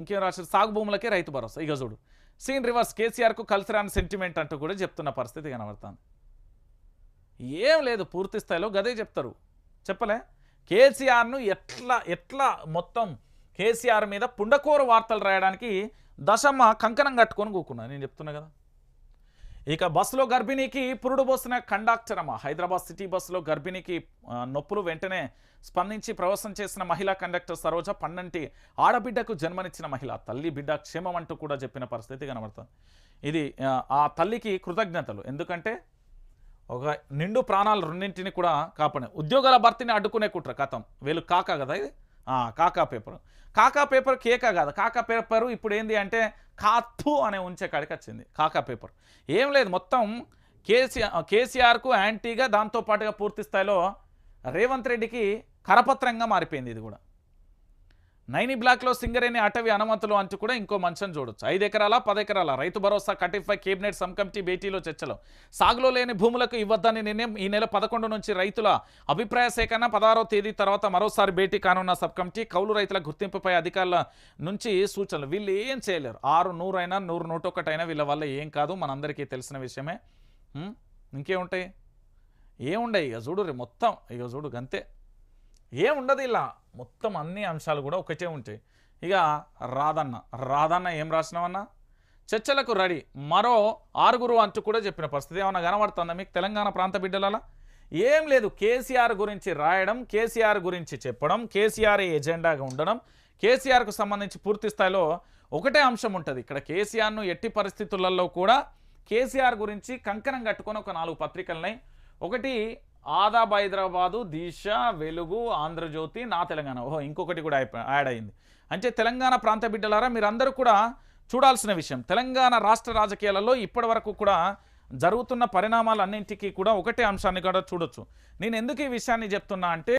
ఇంకేం రాశారు? సాగు భూములకే రైతు భరోసా. ఇక చూడు. సీన్ రివర్స్ కేసీఆర్కు కలిసిరాని సెంటిమెంట్ అంటూ కూడా చెప్తున్న పరిస్థితి కనబడుతుంది. ఏం లేదు పూర్తి స్థాయిలో గదే చెప్తారు. చెప్పలే? కేసీఆర్ను ఎట్లా ఎట్లా మొత్తం కేసీఆర్ మీద పుండకూర వార్తలు రాయడానికి దశమ్మ కంకణం కట్టుకొని కూకున్నా. నేను చెప్తున్నా కదా. ఇక బస్సులో గర్భిణీకి పురుడు పోసిన కండక్టర్ అమ్మ. హైదరాబాద్ సిటీ బస్సులో గర్భిణీకి నొప్పులు వెంటనే స్పందించి ప్రవేశం చేసిన మహిళా కండక్టర్ సరోజ పన్నంటి ఆడబిడ్డకు జన్మనిచ్చిన మహిళ. తల్లి బిడ్డ క్షేమం అంటూ కూడా చెప్పిన పరిస్థితి కనబడుతుంది. ఇది ఆ, తల్లికి కృతజ్ఞతలు. ఎందుకంటే ఒక నిండు ప్రాణాలు రెండింటిని కూడా కాపాడే. ఉద్యోగాల భర్తీని అడ్డుకునే కుట్ర కథం వీళ్ళు కాకా కదా ఇది? కాకా పేపర్. కాకా పేపర్ కేక కాదు. కాకా పేపర్ ఇప్పుడు ఏంది అంటే కాత్తు అనే ఉంచే కాడికి వచ్చింది. కాకా పేపర్. ఏం లేదు మొత్తం కేసీఆర్ కేసీఆర్కు యాంటీగా దాంతోపాటుగా పూర్తి స్థాయిలో రేవంత్ రెడ్డికి కరపత్రంగా మారిపోయింది ఇది కూడా. నైని బ్లాక్లో సింగరేణి అటవీ అనుమతులు అంటూ కూడా ఇంకో మంచం చూడొచ్చు. ఐదు ఎకరాల పది ఎకరాల? Rythu Bharosa కటిఫై cabinet sub committee భేటీలో చర్చలు. సాగులో లేని భూములకు ఇవ్వద్దని నిర్ణయం ఈ నెల పదకొండు నుంచి రైతుల అభిప్రాయ సేకరణ పదహారో తేదీ తర్వాత మరోసారి భేటీ కానున్న సబ్ కమిటీ కౌలు రైతుల గుర్తింపుపై అధికారుల నుంచి సూచనలు. వీళ్ళు ఏం చేయలేరు. ఆరు నూరైనా నూరు నూట ఒకటైనా వీళ్ళ వల్ల ఏం కాదు. మనందరికీ తెలిసిన విషయమే. ఇంకేముంటాయి? ఏముండయి? ఇక చూడు రే మొత్తం. ఇక చూడు ఏం ఏముండదు ఇలా. మొత్తం అన్ని అంశాలు కూడా ఒకటే ఉంటాయి. ఇక రాధన్న. రాధన్న ఏం రాసినావన్నా? చర్చలకు రెడీ. మరో ఆరుగురు అంటూ కూడా చెప్పిన పరిస్థితి ఏమన్నా కనబడుతుందా మీకు తెలంగాణ ప్రాంత బిడ్డలలా ఏం లేదు. కేసీఆర్ గురించి రాయడం కేసీఆర్ గురించి చెప్పడం కేసీఆర్ ఎజెండాగా ఉండడం కేసీఆర్కు సంబంధించి పూర్తి స్థాయిలో ఒకటే అంశం ఉంటుంది. ఇక్కడ కేసీఆర్ను ఎట్టి పరిస్థితులలో కూడా కేసీఆర్ గురించి కంకణం కట్టుకొని ఒక నాలుగు పత్రికలని ఒకటి ఆదాబ్ హైదరాబాదు దిశ వెలుగు ఆంధ్రజ్యోతి నా తెలంగాణ. ఓహో ఇంకొకటి కూడా యాడ్ అయింది. అంటే తెలంగాణ ప్రాంత బిడ్డలారా మీరందరూ కూడా చూడాల్సిన విషయం. తెలంగాణ రాష్ట్ర రాజకీయాలలో ఇప్పటి వరకు కూడా జరుగుతున్న పరిణామాలన్నింటికీ కూడా ఒకటే అంశాన్ని కూడా చూడొచ్చు. నేను ఎందుకు ఈ విషయాన్ని చెప్తున్నా అంటే